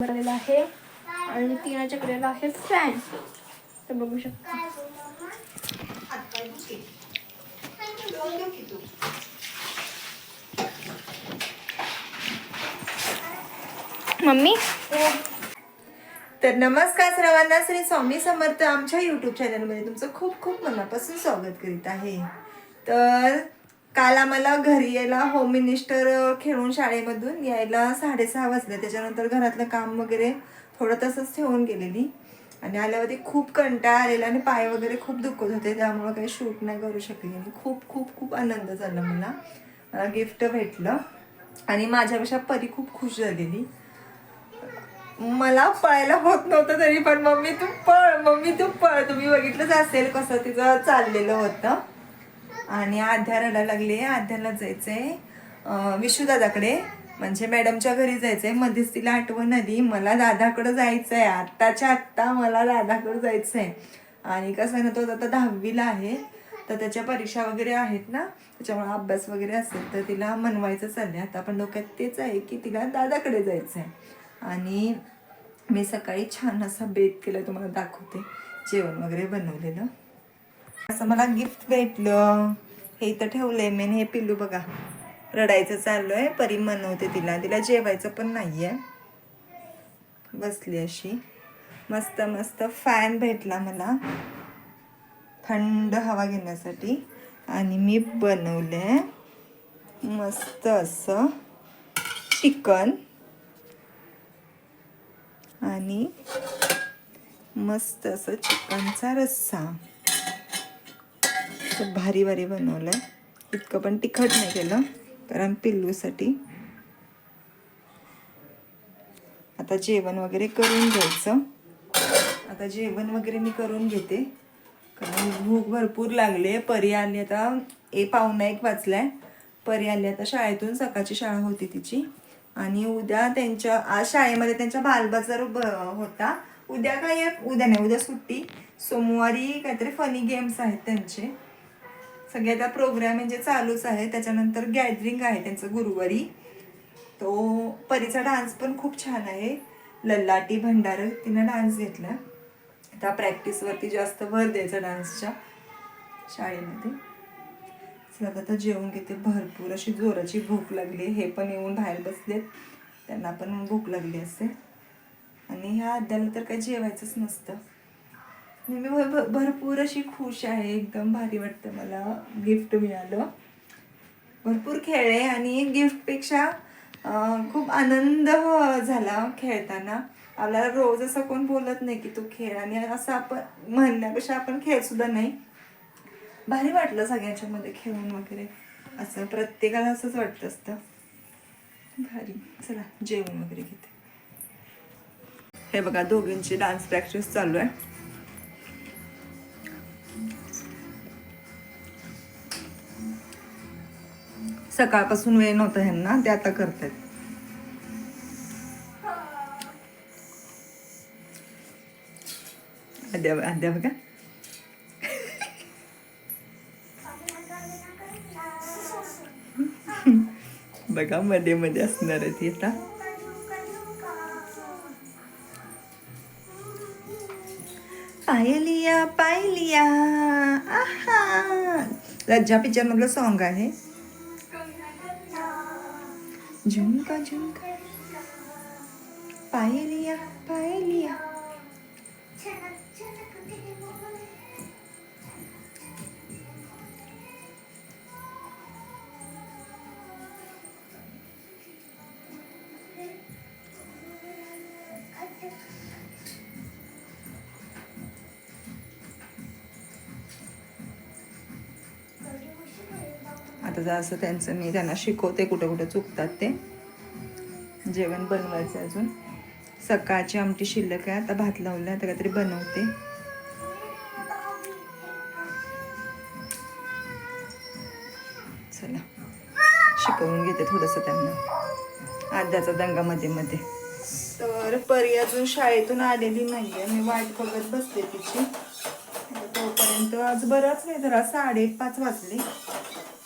भरलेला आहे. आणि तिनाच्या कडेला आहे फॅन तर बघू शकता. मम्मी? तर नमस्कार सर्वांना श्री स्वामी समर्थ आमच्या युट्यूब चॅनलमध्ये तुमचं खूप खूप मनापासून स्वागत करीत आहे. तर काल आम्हाला घरी यायला होम मिनिस्टर खेळून शाळेमधून यायला साडेसहा वाजले. त्याच्यानंतर घरातलं काम वगैरे थोडं तसंच ठेवून गेलेली. आणि आल्यावरती खूप कंटाळा आलेला आणि पाय वगैरे खूप दुखत होते. त्यामुळं काही शूट नाही करू शकले. आणि खूप खूप खूप आनंद झाला मला. मला गिफ्ट भेटलं. आणि माझ्यापेक्षा परी खूप खुश झालेली. मला पळायला होत नव्हतं तरी पण मम्मी तू पळ मम्मी तू पळ. तुम्ही बघितलंच असेल कसं तिचं चाललेलं होतं. आणि आध्या रडायला लागले. आध्याला जायचंय अं, विशुदादाकडे. म्हणजे मॅडमच्या घरी जायचंय. मध्येच तिला आठवण आली मला दादाकडे जायचंय. आत्ताच्या आत्ता मला दादाकडे जायचंय. आणि कसं आहे ना तो आता दहावीला आहे. तर त्याच्या परीक्षा वगैरे आहेत ना त्याच्यामुळे अभ्यास वगैरे असेल तर तिला मनवायचं चाललंय. आता पण डोक्यात तेच आहे की तिला दादाकडे जायचं आहे आणि मी सकाळी छान असा बेत केला तुम्हाला दाखवते. जेवण वगैरे बनवलेलं. असं मला गिफ्ट भेटलं. हे इथं ठेवलंय मी हे पिल्लू बघा. रडायचं चालू आहे. परी मनवते तिला. तिला जेवायचं पण नाही आहे बसली अशी. मस्त मस्त फॅन भेटला मला. थंड हवा घेण्यासाठी. आणि मी बनवले मस्त असं चिकन. आणि मस्त असं चिकनचा रस्सा. खूप भारी भारी बनवलं आहे इतकं पण तिखट नाही केलं कारण पिल्लूसाठी. आता जेवण वगैरे करून घ्यायचं. आता जेवण वगैरे मी करून घेते. कारण भूक भरपूर लागले परी आली आता ए पाहुणा एक वाचलाय परी आली आता शाळेतून सकाळची शाळा होती तिची. आणि उद्या त्यांच्या आज शाळेमध्ये त्यांच्या बालबाजार ब- होता. उद्या काय उद्या नाही उद्या सुट्टी. सोमवारी काहीतरी फनी गेम्स आहेत त्यांचे. सगळे आता प्रोग्राम म्हणजे चालूच आहे. त्याच्यानंतर गॅदरिंग आहे त्यांचं गुरुवारी. तो परीचा डान्स पण खूप छान आहे. लल्लाटी भंडार तिनं डान्स घेतला. त्या प्रॅक्टिसवरती जास्त भर द्यायचा डान्सच्या शाळेमध्ये. चला आता जेवण घेते. भरपूर अशी जोराची भूक लागली हे पण येऊन बाहेर बसलेत. त्यांना पण भूक लागली असते आणि ह्या आद्याला तर काही जेवायचंच नसतं. मी भ- भरपूर अशी खुश आहे. एकदम भारी वाटतं मला. गिफ्ट मिळालं. भरपूर खेळले आणि गिफ्टपेक्षा खूप आनंद हो, झाला खेळताना. आपल्याला रोज असं कोण बोलत नाही की तू खेळ. आणि असं आपण म्हणण्यापेक्षा आपण खेळसुद्धा नाही. भारी वाटलं सगळ्यांच्यामध्ये खेळून वगैरे. असं प्रत्येकाला असंच वाटत असतं. भारी. चला जेवण वगैरे घेते. हे बघा दोघींची डान्स प्रॅक्टिस चालू आहे. सकाळपासून वेळ नव्हता ह्यांना ते आता करतायत. अद्या अद्या बघा. बघा मध्ये मध्ये असणार आहे ती आता पायलिया पायलिया. आहा. लज्जा पिक्चर मधलं सॉन्ग आहे. झुमका झुमका पायलिया पायलिया आता जर असं त्यांचं मी त्यांना शिकवते कुठं कुठं चुकतात ते. जेवण बनवायचं अजून. सकाळची आमटी शिल्लक आहे आता भात लावला आता काहीतरी बनवते. चला शिकवून घेते थोडंसं त्यांना. आद्याचा दंगा मध्ये मध्ये. तर परी अजून शाळेतून आलेली नाहीये मी वाट बघत बसते तिची. तोपर्यंत आज बराच नाही जरा साडेपाच वाजले.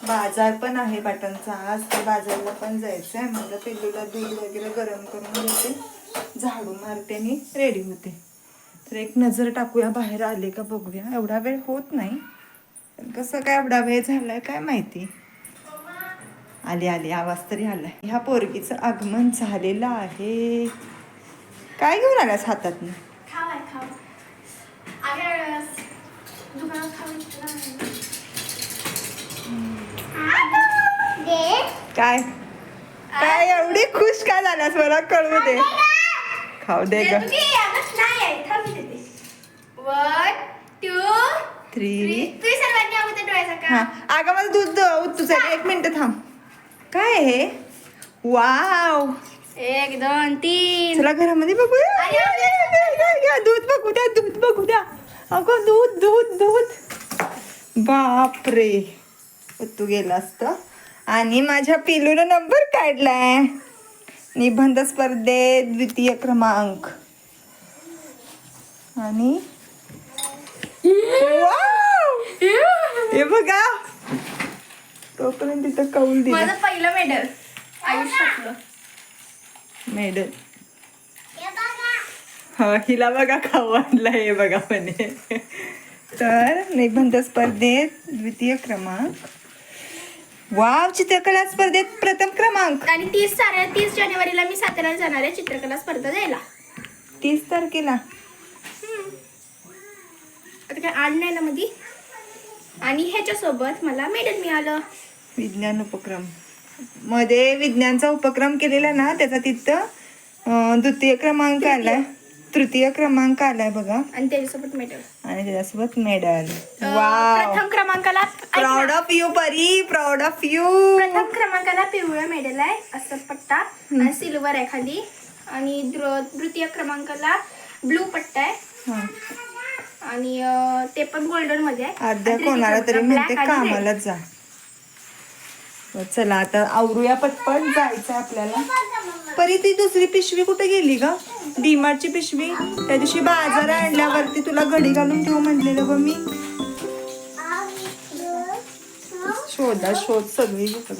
बाजार पण आहे पाटणचा. आज ते बाजारला पण जायचं आहे म्हणलं पिल्लूला दूध वगैरे गरम करून घेते झाडू मारते आणि रेडी होते. तर एक नजर टाकूया बाहेर आले का बघूया. एवढा वेळ होत नाही. कसं काय एवढा वेळ झालाय काय माहिती. आली आली. आवाज तरी आलाय. ह्या पोरगीचं आगमन झालेलं आहे. काय घेऊन आलास हातात काय? काय एवढी खुश का झाल्यास? मला कळू दे. खाऊ दे ग. थ्री हा. अगं मला दूध तुझं एक मिनिट थांब. काय आहे हे? वाव. एक दोन तीन. चला घरामध्ये बघूया दूध बघू द्या दूध बघू द्या. अगं दूध दूध दूध. बापरे. तू गेला असत आणि माझ्या पिलूनं नंबर काढलाय. निबंध स्पर्धेत द्वितीय क्रमांक. आणि! हे बघा. तोपर्यंत तिथं कौल दिला. माझं पहिलं मेडल आयुष्यातलं. मेडल हा हिला बघा खाऊ आणला हे बघा म्हणे. तर निबंध स्पर्धेत द्वितीय क्रमांक. वाव चित्रकला स्पर्धेत प्रथम क्रमांक. आणि तीस साऱ्या तीस जानेवारीला मी साताऱ्याला जाणार आहे चित्रकला स्पर्धा द्यायला. तीस तारखेला. आता काय आड नाही ना मध्ये आणि ह्याच्यासोबत मला मेडल मिळालं. विज्ञान उपक्रम. मध्ये विज्ञानचा उपक्रम केलेला ना त्याचा तिथं अं, द्वितीय क्रमांक आलाय. तृतीय क्रमांक आलाय बघा. आणि त्याच्यासोबत मेडल. आणि त्याच्यासोबत मेडल. प्रथम क्रमांकाला ऐक proud. Of you Pari. Proud of you प्रथम क्रमांकाला पिवळं मेडल आहे असं पट्टा. आणि सिल्वर आहे खाली. आणि द्र- तृतीय क्रमांकाला ब्लू पट्टा आहे. आणि अं, ते पण गोल्डनमध्ये आहे. अर्ध्या आणि कोणाला तरी क्रमांकाला म्हणते black आणि red. कामालाच जा. चला आता आवरूया पटपट. जायचं आपल्याला. परी ती दुसरी पिशवी कुठे गेली ग? डीमार्टची पिशवी? त्या दिवशी बाजार आणल्यावरती तुला घडी घालून ठेव म्हटलेलं ग मी. शोधा शोध सगळी बघ